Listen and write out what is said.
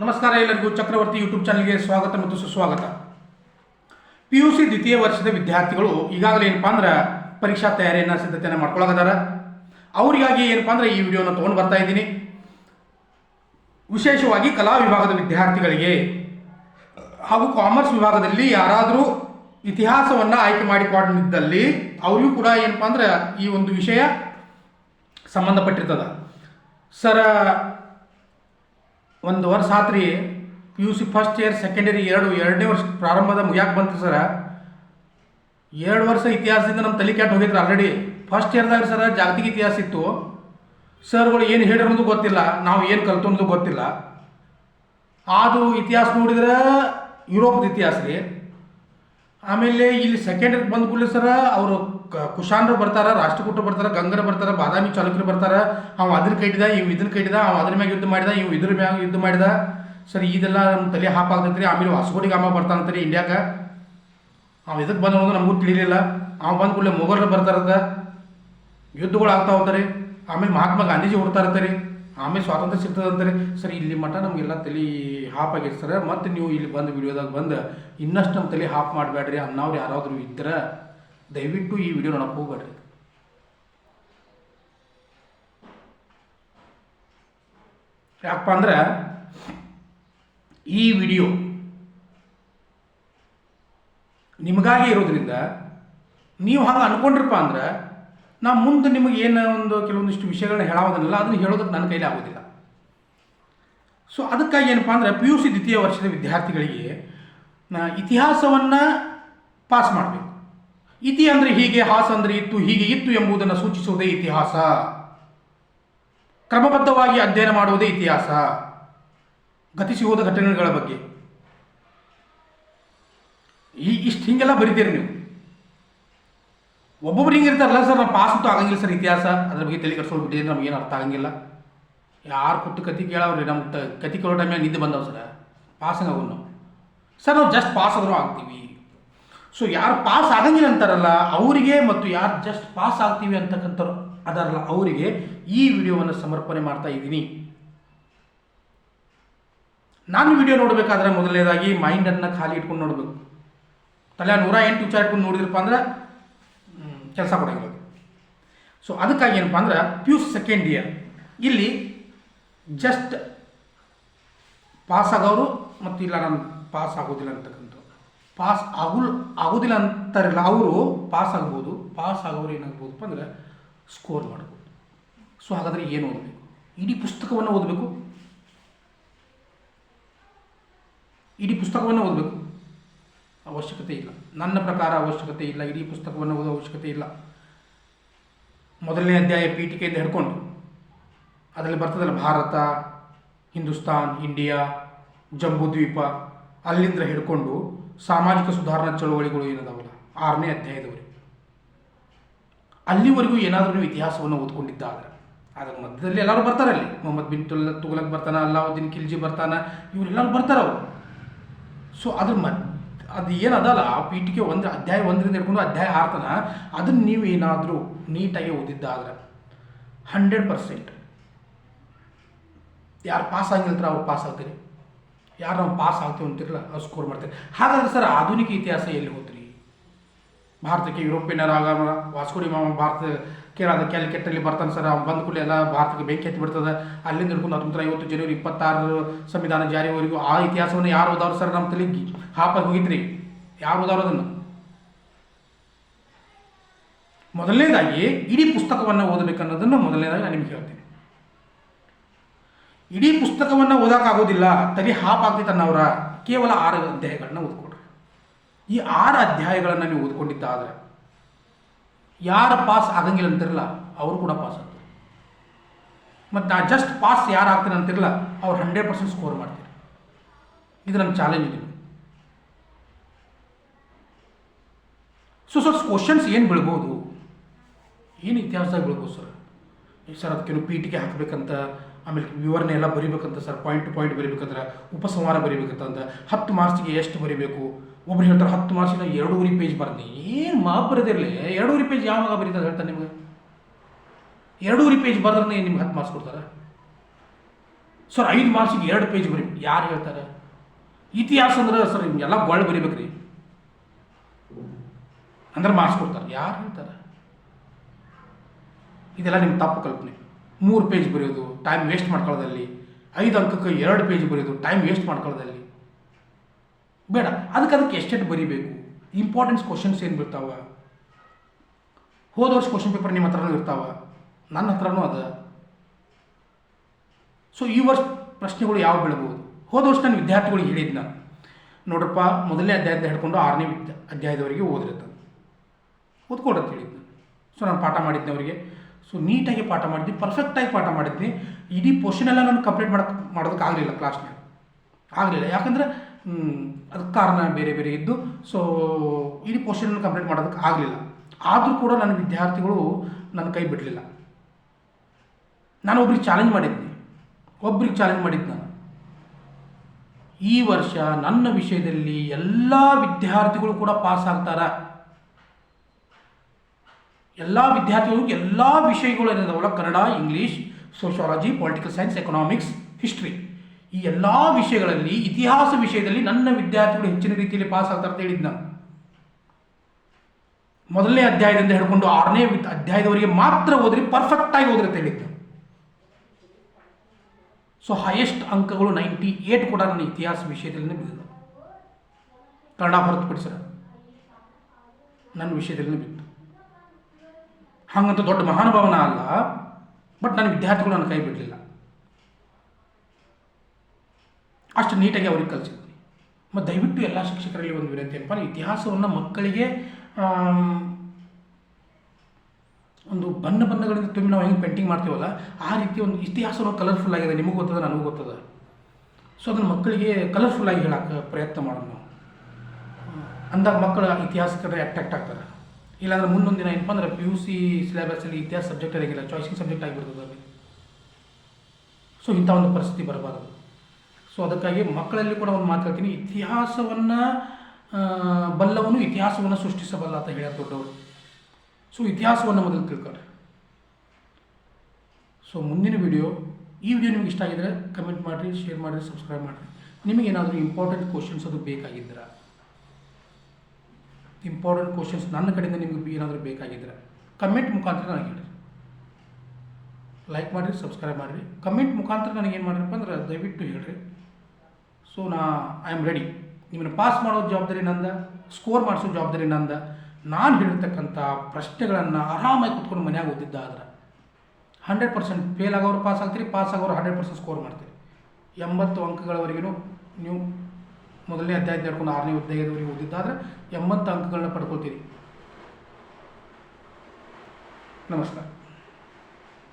ನಮಸ್ಕಾರ ಎಲ್ಲರಿಗೂ ಚಕ್ರವರ್ತಿ ಯೂಟ್ಯೂಬ್ ಚಾನಲ್ಗೆ ಸ್ವಾಗತ ಮತ್ತು ಸುಸ್ವಾಗತ. ಪಿ ಯು ಸಿ ದ್ವಿತೀಯ ವರ್ಷದ ವಿದ್ಯಾರ್ಥಿಗಳು ಈಗಾಗಲೇ ಏನಪ್ಪಾ ಅಂದ್ರೆ ಪರೀಕ್ಷಾ ತಯಾರಿಯನ್ನು ಸಿದ್ಧತೆಯನ್ನು ಮಾಡ್ಕೊಳಕದಾರ ಅವರಿಗಾಗಿ ಏನಪ್ಪಾ ಅಂದ್ರೆ ಈ ವಿಡಿಯೋನ ತೊಗೊಂಡು ಬರ್ತಾ ಇದ್ದೀನಿ. ವಿಶೇಷವಾಗಿ ಕಲಾ ವಿಭಾಗದ ವಿದ್ಯಾರ್ಥಿಗಳಿಗೆ ಹಾಗೂ ಕಾಮರ್ಸ್ ವಿಭಾಗದಲ್ಲಿ ಯಾರಾದರೂ ಇತಿಹಾಸವನ್ನು ಆಯ್ಕೆ ಮಾಡಿಕೊಂಡಿದ್ದಲ್ಲಿ ಅವರಿಗೂ ಕೂಡ ಏನಪ್ಪಾ ಅಂದ್ರೆ ಈ ಒಂದು ವಿಷಯ ಸಂಬಂಧಪಟ್ಟಿರ್ತದ. ಸರ ಒಂದು ವರ್ಷ ಆತ್ರಿ P U C first year second year ಎರಡು, ಎರಡನೇ ವರ್ಷ ಪ್ರಾರಂಭದ ಯಾಕೆ ಬಂತು ಸರ ಎರಡು ವರ್ಷ ಇತಿಹಾಸದಿಂದ ನಮ್ಮ ತಲೆ ಕೆಟ್ಟು ಹೋಗಿದ್ರು ಆಲ್ರೆಡಿ ಫಸ್ಟ್ ಇಯರ್ದಾಗ ಸರ ಜಾಗತಿಕ ಇತಿಹಾಸ ಇತ್ತು. ಸರ್ಗಳು ಏನು ಹೇಳಿರೋದು ಗೊತ್ತಿಲ್ಲ, ನಾವು ಏನು ಕಲ್ತು ಗೊತ್ತಿಲ್ಲ. ಅದು ಇತಿಹಾಸ ನೋಡಿದ್ರೆ ಯುರೋಪದ ಇತಿಹಾಸ ರೀ. ಆಮೇಲೆ ಇಲ್ಲಿ ಸೆಕೆಂಡ್ ಬಂದ ಕೂಡಲೇ ಸರ ಅವರು ಕುಶಾನ್ರು ಬರ್ತಾರ, ರಾಷ್ಟ್ರಕೂಟರು ಬರ್ತಾರ, ಗಂಗರು ಬರ್ತಾರ, ಬಾದಾಮಿ ಚಾಲುಕ್ಯರು ಬರ್ತಾರ. ಅವ ಅದ್ರ ಕೈಟಿದ, ಇವ್ ಇದನ್ನ ಕೈಟಿದ, ಅವ ಅದ್ರ ಮ್ಯಾಗ ಯುದ್ಧ ಮಾಡಿದ, ಇವ್ ಇದ್ರ ಮ್ಯಾಗ ಯುದ್ಧ ಮಾಡಿದ. ಸರ್, ಇದೆಲ್ಲ ನಮ್ಮ ತಲೆ ಹಾಪ್ ಆಗ್ತೈತ್ರಿ. ಆಮೇಲೆ ಹೊಸಕೋಟಿಗೆ ಅಮ್ಮ ಬರ್ತಾನಂತ್ರಿ ಇಂಡಿಯಾಗ ಅವ ಇದಕ್ಕೆ ಬಂದ ನಮಗೂ ತಿಳಿಲಿಲ್ಲ. ಅವ ಬಂದ ಕೂಡಲೇ ಮೊಘಲರು ಬರ್ತಾರಂತ ಯುದ್ಧಗಳು ಆಗ್ತಾ ಹೋಗ್ತಾರೆ ಆಮೇಲೆ ಮಹಾತ್ಮ ಗಾಂಧೀಜಿ ಹುಡ್ತಾ ಇರ್ತಾರೆ ಆಮೇಲೆ ಸ್ವಾತಂತ್ರ್ಯ ಸಿಗ್ತದೆ ಅಂತಾರೆ ಸರಿ, ಇಲ್ಲಿ ಮಟ್ಟ ನಮಗೆಲ್ಲ ತಲೆ ಹಾಪ್ ಆಗೈತೆ ಸರ್. ಮತ್ತೆ ನೀವು ಇಲ್ಲಿ ಬಂದು ವಿಡಿಯೋದಾಗ ಬಂದು ಇನ್ನಷ್ಟು ನಮ್ಮ ತಲೆ ಹಾಪ್ ಮಾಡಬೇಡ್ರಿ ಅನ್ನೋರು ಯಾರಾದರೂ ಇದ್ರೆ. ದಯವಿಟ್ಟು ಈ ವಿಡಿಯೋ ನೋಡಕ್ಕೆ ಹೋಗ್ಬೇಡ್ರಿ. ಯಾಕಪ್ಪ ಅಂದ್ರೆ ಈ ವಿಡಿಯೋ ನಿಮಗಾಗಿ ಇರೋದ್ರಿಂದ ನೀವು ಹಂಗೆ ಅನ್ಕೊಂಡ್ರಪ್ಪ ಅಂದ್ರೆ ನಾ ಮುಂದೆ ನಿಮಗೆ ಏನು ಒಂದು ಕೆಲವೊಂದಿಷ್ಟು ವಿಷಯಗಳನ್ನ ಹೇಳೋದನ್ನಲ್ಲ ಅದನ್ನು ಹೇಳೋದಕ್ಕೆ ನನ್ನ ಕೈಲಿ ಆಗೋದಿಲ್ಲ. ಸೊ ಅದಕ್ಕಾಗಿ ಏನಪ್ಪ ಅಂದ್ರೆ ಪಿ ಯು ಸಿ ದ್ವಿತೀಯ ವರ್ಷದ ವಿದ್ಯಾರ್ಥಿಗಳಿಗೆ ನಾ ಇತಿಹಾಸವನ್ನು ಪಾಸ್ ಮಾಡಬೇಕು. ಇತಿ ಅಂದರೆ ಹೀಗೆ, ಹಾಸ ಅಂದರೆ ಇತ್ತು, ಹೀಗೆ ಇತ್ತು ಎಂಬುದನ್ನು ಸೂಚಿಸುವುದೇ ಇತಿಹಾಸ. ಕ್ರಮಬದ್ಧವಾಗಿ ಅಧ್ಯಯನ ಮಾಡುವುದೇ ಇತಿಹಾಸ. ಗತಿಸಿ ಹೋದ ಘಟನೆಗಳ ಬಗ್ಗೆ. ಈ ಇಷ್ಟು ಹಿಂಗೆಲ್ಲ ಬರೀತೀರಿ ನೀವು. ಒಬ್ಬೊಬ್ರು ಹಿಂಗೆ ಇರ್ತಾರಲ್ಲ ಸರ್ ನಾವು ಪಾಸ್ ಅಂತೂ ಆಗಂಗಿಲ್ಲ ಸರ್ ಇತಿಹಾಸ. ಅದ್ರ ಬಗ್ಗೆ ತಲೆ ನಮ್ಗೆ ನಮಗೇನು ಅರ್ಥ ಆಗಂಗಿಲ್ಲ. ಯಾರು ಕೊಟ್ಟು ಕತಿ ಕೇಳವ್ರಿ ನಮ್ಮ ಕತಿ ಕೇಳೋ ಟೈಮ್ಯಾಗ ನಿದ್ದೆ ಬಂದವು ಸರ್. ಪಾಸ್ ಆಗೋದು ನಾವು. ಸರ್, ನಾವು ಜಸ್ಟ್ ಪಾಸ್ ಆದರೂ ಆಗ್ತೀವಿ. ಸೊ ಯಾರು ಪಾಸ್ ಆಗಂಗಿಲ್ಲ ಅಂತಾರಲ್ಲ, ಅವರಿಗೆ ಮತ್ತು ಯಾರು ಜಸ್ಟ್ ಪಾಸ್ ಆಗ್ತೀವಿ ಅಂತಕ್ಕಂಥವ್ರು ಅದಾರಲ್ಲ, ಅವರಿಗೆ ಈ ವಿಡಿಯೋವನ್ನು ಸಮರ್ಪಣೆ ಮಾಡ್ತಾ ಇದ್ದೀನಿ. ನಾನು ವಿಡಿಯೋ ನೋಡಬೇಕಾದ್ರೆ ಮೊದಲನೇದಾಗಿ ಮೈಂಡನ್ನು ಖಾಲಿ ಇಟ್ಕೊಂಡು ನೋಡಬೇಕು. ತಲೆ ನೂರ ಎಂಟು ವಿಚಾರ ಇಟ್ಕೊಂಡು ನೋಡಿದ್ರಪ್ಪ ಅಂದ್ರೆ ಕೆಲಸ ಕೊಡಂಗಿಲ್ಲ ಸೊ ಅದಕ್ಕಾಗಿ ಏನಪ್ಪ ಅಂದ್ರೆ ಪಿ ಸೆಕೆಂಡ್ ಇಯರ್ ಇಲ್ಲಿ ಜಸ್ಟ್ ಪಾಸ್ ಆಗೋರು ಮತ್ತು ಇಲ್ಲ ನಾನು ಪಾಸ್ ಆಗೋದಿಲ್ಲ ಅಂತಕ್ಕಂಥ ಪಾಸ್ ಆಗುಲ್, ಆಗೋದಿಲ್ಲ ಅಂತಾರಲ್ಲ ಅವರು, ಪಾಸ್ ಆಗ್ಬೋದು, ಪಾಸ್ ಆಗೋರು ಏನಾಗ್ಬೋದಪ್ಪ ಅಂದ್ರೆ ಸ್ಕೋರ್ ಮಾಡ್ಬೋದು. ಸೊ ಹಾಗಾದರೆ ಏನು ಓದಬೇಕು? ಇಡೀ ಪುಸ್ತಕವನ್ನು ಓದಬೇಕು? ಇಡೀ ಪುಸ್ತಕವನ್ನು ಓದಬೇಕು? ಅವಶ್ಯಕತೆ ಇಲ್ಲ. ನನ್ನ ಪ್ರಕಾರ ಅವಶ್ಯಕತೆ ಇಲ್ಲ. ಇಡೀ ಪುಸ್ತಕವನ್ನು ಓದೋ ಅವಶ್ಯಕತೆ ಇಲ್ಲ. ಮೊದಲನೇ ಅಧ್ಯಾಯ ಪೀಠಿಕೆಯಿಂದ ಹಿಡ್ಕೊಂಡು, ಅದರಲ್ಲಿ ಬರ್ತದಲ್ಲ ಭಾರತ, ಹಿಂದೂಸ್ತಾನ್, ಇಂಡಿಯಾ ಜಂಬೂದ್ವೀಪ ಅಲ್ಲಿಂದ ಹಿಡ್ಕೊಂಡು ಸಾಮಾಜಿಕ ಸುಧಾರಣಾ ಚಳುವಳಿಗಳು ಏನದಾವಲ್ಲ? ಆರನೇ ಅಧ್ಯಾಯದವರೆಗೆ ಅಲ್ಲಿವರೆಗೂ ಏನಾದರೂ ನೀವು ಇತಿಹಾಸವನ್ನು ಓದ್ಕೊಂಡಿದ್ದಾದ್ರೆ ಅದರ ಮಧ್ಯದಲ್ಲಿ ಎಲ್ಲರೂ ಬರ್ತಾರೆ ಅಲ್ಲಿ. ಮೊಹಮ್ಮದ್ ಬಿನ್ ತುಲ್ ತುಗಲಕ್ ಬರ್ತಾನೆ, ಅಲ್ಲಾವುದ್ದೀನ್ ಖಿಲ್ಜಿ ಬರ್ತಾನ, ಇವರೆಲ್ಲರೂ ಬರ್ತಾರೆ ಅವರು. ಸೊ ಅದ್ರ ಮದ್, ಅದು ಏನದಲ್ಲ ಪೀಠಿಕೆ ಒಂದು, ಅಧ್ಯಾಯ ಒಂದರಿಂದ ಹಿಡ್ಕೊಂಡು ಅಧ್ಯಾಯ ಆರ್ತನ, ಅದನ್ನು ನೀವು ಏನಾದರೂ ನೀಟಾಗಿ ಓದಿದ್ದಾದ್ರೆ, ಹಂಡ್ರೆಡ್ ಪರ್ಸೆಂಟ್. ಯಾರು ಪಾಸ್ ಆಗಿರ್ತಾರೆ ಅವ್ರು ಪಾಸ್ ಆಗ್ತೀರಿ. ಯಾರು ನಾವು ಪಾಸ್ ಆಗ್ತೀವಿ ಅಂತಿರಲ್ಲ ಅವ್ರು ಸ್ಕೋರ್ ಮಾಡ್ತಾರೆ. ಹಾಗಾದ್ರೆ ಸರ್ ಆಧುನಿಕ ಇತಿಹಾಸ ಎಲ್ಲಿ ಹೋದ್ರಿ ಭಾರತಕ್ಕೆ ಯುರೋಪಿಯನ್ನರಾಗ ವಾಸ್ಕೋಡಿ ಮಾಮ ಭಾರತ ಕೇರಳದ ಕ್ಯಾಲಿಕೆಟ್ಟಲ್ಲಿ ಬರ್ತಾನೆ ಸರ್. ಅವ್ನು ಬಂದ ಕೂಡಲೇ ಎಲ್ಲ ಭಾರತಕ್ಕೆ ಬೆಂಕಿ ಹತ್ತಿ ಬಿಡ್ತದೆ. ಅಲ್ಲಿಂದ ಹಿಡ್ಕೊಂಡು ಹತ್ತೊಂಬತ್ತು ಐವತ್ತು ಜನವರಿ ಇಪ್ಪತ್ತಾರು ಸಂವಿಧಾನ ಜಾರಿವರೆಗೂ ಆ ಇತಿಹಾಸವನ್ನು ಯಾರು ಓದವ್ರು ಸರ್ ನಮ್ಮ ತಲೆಗೆ? ಹಾಪಾಗಿ ಹೋಗಿದ್ರಿ. ಯಾರು ಓದವ್ರು ಅದನ್ನು? ಮೊದಲನೇದಾಗಿ ಇಡೀ ಪುಸ್ತಕವನ್ನು ಓದಬೇಕನ್ನೋದನ್ನು ಮೊದಲನೇದಾಗಿ ನಾನು ನಿಮ್ಗೆ ಹೇಳ್ತೀನಿ. ಇಡೀ ಪುಸ್ತಕವನ್ನು ಓದೋಕ್ಕಾಗೋದಿಲ್ಲ ತಲೆ ಹಾಪ್ ಆಗ್ತೈತೆ ಅನ್ನೋರ ಕೇವಲ ಆರು ಅಧ್ಯಾಯಗಳನ್ನ ಓದ್ಕೊಡ್ರಿ. ಈ ಆರು ಅಧ್ಯಾಯಗಳನ್ನು ನೀವು ಓದ್ಕೊಂಡಿದ್ದಾದರೆ ಯಾರು ಪಾಸ್ ಆಗಂಗಿಲ್ಲ ಅಂತಿರಲ್ಲ, ಅವರು ಕೂಡ ಪಾಸ್ ಆಗ್ತಾರೆ. ಮತ್ತು ನಾ ಜಸ್ಟ್ ಪಾಸ್ ಯಾರು ಆಗ್ತೀನಿ ಅಂತಿರಲ್ಲ, ಅವ್ರು ಹಂಡ್ರೆಡ್ ಪರ್ಸೆಂಟ್ ಸ್ಕೋರ್ ಮಾಡ್ತಾರೆ. ಇದು ನನ್ನ ಚಾಲೆಂಜ್ ಇದೆ. ಸೊ ಸರ್ ಕ್ವಶನ್ಸ್ ಏನು ಬೀಳ್ಬೋದು? ಏನು ಇತಿಹಾಸದಾಗ ಬೀಳ್ಬೋದು ಸರ್ ಸರ್ ಅದಕ್ಕೇನು ಪೀಟಿಗೆ ಹಾಕಬೇಕಂತ ಆಮೇಲೆ ವಿವರಣೆ ಎಲ್ಲ ಬರಿಬೇಕಂತ ಸರ್ ಪಾಯಿಂಟ್ ಟು ಪಾಯಿಂಟ್ ಬರಿಬೇಕಂದ್ರೆ ಉಪಸಂಹಾರ ಬರಿಬೇಕಂತ ಹತ್ತು ಮಾರ್ಚ್ಗೆ ಎಷ್ಟು ಬರಿಬೇಕು? ಒಬ್ರು ಹೇಳ್ತಾರೆ ಹತ್ತು ಮಾರ್ಚಿನ ಎರಡೂವರೆ ಪೇಜ್ ಬರ್ದಿ. ಏನು ಮಾ ಬರೆದಿರಲಿ ಎರಡೂವರೆ ಪೇಜ್ ಯಾವಾಗ ಬರೀತಾರೆ ಹೇಳ್ತಾರೆ ನಿಮಗೆ? ಎರಡೂವರೆ ಪೇಜ್ ಬರೆದ್ರೆ ನಿಮ್ಗೆ ಹತ್ತು ಮಾರ್ಕ್ಸ್ ಕೊಡ್ತಾರೆ. ಸರ್, ಐದು ಮಾರ್ಕ್ಸಿಗೆ ಎರಡು ಪೇಜ್ ಬರೀ, ಯಾರು ಹೇಳ್ತಾರೆ? ಇತಿಹಾಸ ಅಂದ್ರೆ ಸರ್ ಎಲ್ಲ ಬರಿಬೇಕು ಬರಿಬೇಕ್ರಿ. ಅಂದ್ರೆ ಮಾರ್ಕ್ಸ್ ಕೊಡ್ತಾರೆ. ಯಾರು ಹೇಳ್ತಾರೆ? ಇದೆಲ್ಲ ನಿಮ್ಮ ತಪ್ಪು ಕಲ್ಪನೆ. ಮೂರು ಪೇಜ್ ಬರೆಯೋದು ಟೈಮ್ ವೇಸ್ಟ್ ಮಾಡ್ಕೊಳ್ಳೋದಲ್ಲಿ ಐದು ಅಂಕಕ್ಕೆ ಎರಡು ಪೇಜ್ ಬರೆಯೋದು ಟೈಮ್ ವೇಸ್ಟ್ ಮಾಡ್ಕೊಳ್ಳೋದಲ್ಲಿ ಬೇಡ, ಅದಕ್ಕೆ ಅದಕ್ಕೆ ಎಷ್ಟೆಷ್ಟು ಬರಿಬೇಕು? ಇಂಪಾರ್ಟೆನ್ಸ್ ಕ್ವಶನ್ಸ್ ಏನು ಬಿಡ್ತಾವೆ? ಹೋದ ವರ್ಷ ಕ್ವಶನ್ ಪೇಪರ್ ನಿಮ್ಮ ಹತ್ರನೂ ಇರ್ತಾವ? ನನ್ನ ಹತ್ರನೂ ಅದ. ಸೊ ಈ ವರ್ಷ ಪ್ರಶ್ನೆಗಳು ಯಾವ ಬೀಳ್ಬೋದು? ಹೋದ ವರ್ಷ ನಾನು ವಿದ್ಯಾರ್ಥಿಗಳಿಗೆ ಹೇಳಿದ್ನ. ನೋಡ್ರಪ್ಪ, ಮೊದಲನೇ ಅಧ್ಯಾಯದ ಹಿಡ್ಕೊಂಡು ಆರನೇ ಅಧ್ಯಾಯದವರೆಗೆ ಓದಿರುತ್ತೆ. ಓದ್ಕೊಡು ಅಂತ ಹೇಳಿದ್ನ. ಸೊ ನಾನು ಪಾಠ ಮಾಡಿದ್ದೆ ಅವರಿಗೆ. ಸೊ ನೀಟಾಗಿ ಪಾಠ ಮಾಡಿದ್ವಿ ಪರ್ಫೆಕ್ಟಾಗಿ ಪಾಠ ಮಾಡಿದ್ವಿ. ಇಡೀ ಪೋರ್ಷನ್ ಎಲ್ಲ ನಾನು ಕಂಪ್ಲೀಟ್ ಮಾಡಕ್ಕೆ ಮಾಡೋದಕ್ಕೆ ಆಗಲಿಲ್ಲ ಕ್ಲಾಸ್ನಾಗ ಆಗಲಿಲ್ಲ. ಯಾಕಂದರೆ ಅದಕ್ಕೆ ಕಾರಣ ಬೇರೆ ಬೇರೆ ಇದ್ದು. ಸೊ ಇಡೀ ಪೋರ್ಷನ್ ಕಂಪ್ಲೀಟ್ ಮಾಡೋದಕ್ಕೆ ಆಗಲಿಲ್ಲ. ಆದರೂ ಕೂಡ ನನ್ನ ವಿದ್ಯಾರ್ಥಿಗಳು ನನ್ನ ಕೈ ಬಿಡಲಿಲ್ಲ. ನಾನು ಒಬ್ರಿಗೆ ಚಾಲೆಂಜ್ ಮಾಡಿದ್ದೆ ಒಬ್ರಿಗೆ ಚಾಲೆಂಜ್ ಮಾಡಿದ್ದು ನಾನು. ಈ ವರ್ಷ ನನ್ನ ವಿಷಯದಲ್ಲಿ ಎಲ್ಲ ವಿದ್ಯಾರ್ಥಿಗಳು ಕೂಡ ಪಾಸ್ ಆಗ್ತಾರ? ಎಲ್ಲ ವಿದ್ಯಾರ್ಥಿಗಳು ಎಲ್ಲ ವಿಷಯಗಳು ಏನಿದಾವಲ್ಲ Kannada, English sociology political science economics history ಈ ಎಲ್ಲ ವಿಷಯಗಳಲ್ಲಿ, ಇತಿಹಾಸ ವಿಷಯದಲ್ಲಿ ನನ್ನ ವಿದ್ಯಾರ್ಥಿಗಳು ಹೆಚ್ಚಿನ ರೀತಿಯಲ್ಲಿ ಪಾಸ್ ಆಗ್ತಾರೆ ಅಂತ ಹೇಳಿದ್ನ. ಮೊದಲನೇ ಅಧ್ಯಾಯದಿಂದ ಹಿಡ್ಕೊಂಡು ಆರನೇ ಅಧ್ಯಾಯದವರೆಗೆ ಮಾತ್ರ ಓದ್ರಿ ಪರ್ಫೆಕ್ಟಾಗಿ ಓದ್ರಿ ಅಂತ ಹೇಳಿದ್ದು ಸೊ ಹೈಯೆಸ್ಟ್ ಅಂಕಗಳು ನೈಂಟಿ ಏಟ್ ಕೂಡ ನನ್ನ ಇತಿಹಾಸ ವಿಷಯದಲ್ಲಿ ಬಿದ್ದಿದೆ ಕನ್ನಡ ಹೊರತುಪಡಿಸಿರ ನನ್ನ ವಿಷಯದಲ್ಲಿ ಬಿತ್ತು ಹಂಗಂತ ದೊಡ್ಡ ಮಹಾನುಭಾವನ ಅಲ್ಲ ಬಟ್ ನನ್ನ ವಿದ್ಯಾರ್ಥಿಗಳು ನನ್ನ ಕೈ ಬಿಡಲಿಲ್ಲ. ಅಷ್ಟು ನೀಟಾಗಿ ಅವ್ರಿಗೆ ಕಲಿಸಿದ್ವಿ. ಮತ್ತು ದಯವಿಟ್ಟು ಎಲ್ಲ ಶಿಕ್ಷಕರಲ್ಲಿ ಒಂದು ವಿನಂತಿ ಏನಪ್ಪ ಇತಿಹಾಸವನ್ನು ಮಕ್ಕಳಿಗೆ ಒಂದು ಬಣ್ಣ ಬಣ್ಣಗಳಿಂದ ತುಂಬಿ ನಾವು ಹೆಂಗೆ ಪೇಂಟಿಂಗ್ ಮಾಡ್ತೀವಲ್ಲ, ಆ ರೀತಿ ಒಂದು ಇತಿಹಾಸವನ್ನು ಕಲರ್ಫುಲ್ ಆಗಿದೆ. ನಿಮಗೂ ಗೊತ್ತದ, ನನಗೂ ಗೊತ್ತದ? ಸೊ ಅದನ್ನು ಮಕ್ಕಳಿಗೆ ಕಲರ್ಫುಲ್ಲಾಗಿ ಹೇಳಕ್ಕೆ ಪ್ರಯತ್ನ ಮಾಡೋಣ ನಾವು. ಅಂದಾಗ ಮಕ್ಕಳು ಇತಿಹಾಸ ಕಡೆ ಅಟ್ರಾಕ್ಟ್ ಆಗ್ತಾರೆ. ಇಲ್ಲಾಂದ್ರೆ ಮುಂದೊಂದು ದಿನ ಏನಪ್ಪ ಅಂದ್ರೆ ಪಿ ಯು ಸಿ ಸಿಲೆಬಸ್ಸಲ್ಲಿ ಇತಿಹಾಸ ಸಬ್ಜೆಕ್ಟ್ ಇರೋಂಗಿಲ್ಲ ಚಾಯ್ಸಿಂಗ್ ಸಬ್ಜೆಕ್ಟ್ ಆಗಿಬಿಡ್ತದೆ ಅಲ್ಲಿ. ಸೊ ಇಂಥ ಒಂದು ಪರಿಸ್ಥಿತಿ ಬರಬಾರದು. ಸೊ ಅದಕ್ಕಾಗಿ ಮಕ್ಕಳಲ್ಲಿ ಕೂಡ ಒಂದು ಮಾತಾಡ್ತೀನಿ ಇತಿಹಾಸವನ್ನು ಬಲ್ಲವನು ಇತಿಹಾಸವನ್ನು ಸೃಷ್ಟಿಸಬಲ್ಲ ಅಂತ ಹೇಳ್ಯಾರ ದೊಡ್ಡವರು. ಸೊ ಇತಿಹಾಸವನ್ನು ಮೊದಲು ತಿಳ್ಕೊಳ್ರಿ. ಸೊ ಮುಂದಿನ ವಿಡಿಯೋ ಈ ವಿಡಿಯೋ ನಿಮ್ಗೆ ಇಷ್ಟ ಆಗಿದ್ರೆ ಕಮೆಂಟ್ ಮಾಡಿರಿ ಶೇರ್ ಮಾಡಿರಿ ಸಬ್ಸ್ಕ್ರೈಬ್ ಮಾಡಿರಿ. ನಿಮಗೇನಾದರೂ ಇಂಪಾರ್ಟೆಂಟ್ ಕ್ವಶನ್ಸ್ ಅದು ಬೇಕಾಗಿದ್ದರೆ ಇಂಪಾರ್ಟೆಂಟ್ ಕ್ವಶನ್ಸ್ ನನ್ನ ಕಡೆಯಿಂದ ನಿಮಗೆ ಏನಾದರೂ ಬೇಕಾಗಿದ್ದರೆ ಕಮೆಂಟ್ ಮುಖಾಂತರ ನನಗೆ ಹೇಳಿರಿ. ಲೈಕ್ ಮಾಡಿರಿ ಸಬ್ಸ್ಕ್ರೈಬ್ ಮಾಡಿರಿ. ಕಮೆಂಟ್ ಮುಖಾಂತರ ನನಗೆ ಏನು ಮಾಡಿರಪ್ಪ ಅಂದ್ರೆ ದಯವಿಟ್ಟು ಹೇಳಿರಿ. ಸೊ ನಾ ಐ ಆಮ್ ರೆಡಿ ನಿಮ್ಮನ್ನು ಪಾಸ್ ಮಾಡೋ ಜವಾಬ್ದಾರಿ ನಂದ ಸ್ಕೋರ್ ಮಾಡಿಸೋ ಜವಾಬ್ದಾರಿ ನಂದ. ನಾನು ಹೇಳಿರ್ತಕ್ಕಂಥ ಪ್ರಶ್ನೆಗಳನ್ನು ಆರಾಮಾಗಿ ಕುತ್ಕೊಂಡು ಮನ್ಯಾಗ ಓದಿದ್ದಾದ್ರೆ ಹಂಡ್ರೆಡ್ ಪರ್ಸೆಂಟ್ ಫೇಲ್ ಆಗೋರು ಪಾಸ್ ಆಗ್ತೀರಿ ಪಾಸ್ ಆಗೋರು ಹಂಡ್ರೆಡ್ ಪರ್ಸೆಂಟ್ ಸ್ಕೋರ್ ಮಾಡ್ತೀರಿ. ಎಂಬತ್ತು ಅಂಕಗಳವರೆಗೂ ನೀವು ಮೊದಲನೇ ಅಧ್ಯಾಯ ನಡ್ಕೊಂಡು ಆರನೇ ಅಧ್ಯಾಯದವರೆಗೆ ಓದಿದ್ದಾದ್ರೆ ಎಂಬತ್ತು ಅಂಕಗಳನ್ನ ಪಡ್ಕೊಳ್ತೀರಿ. ನಮಸ್ಕಾರ.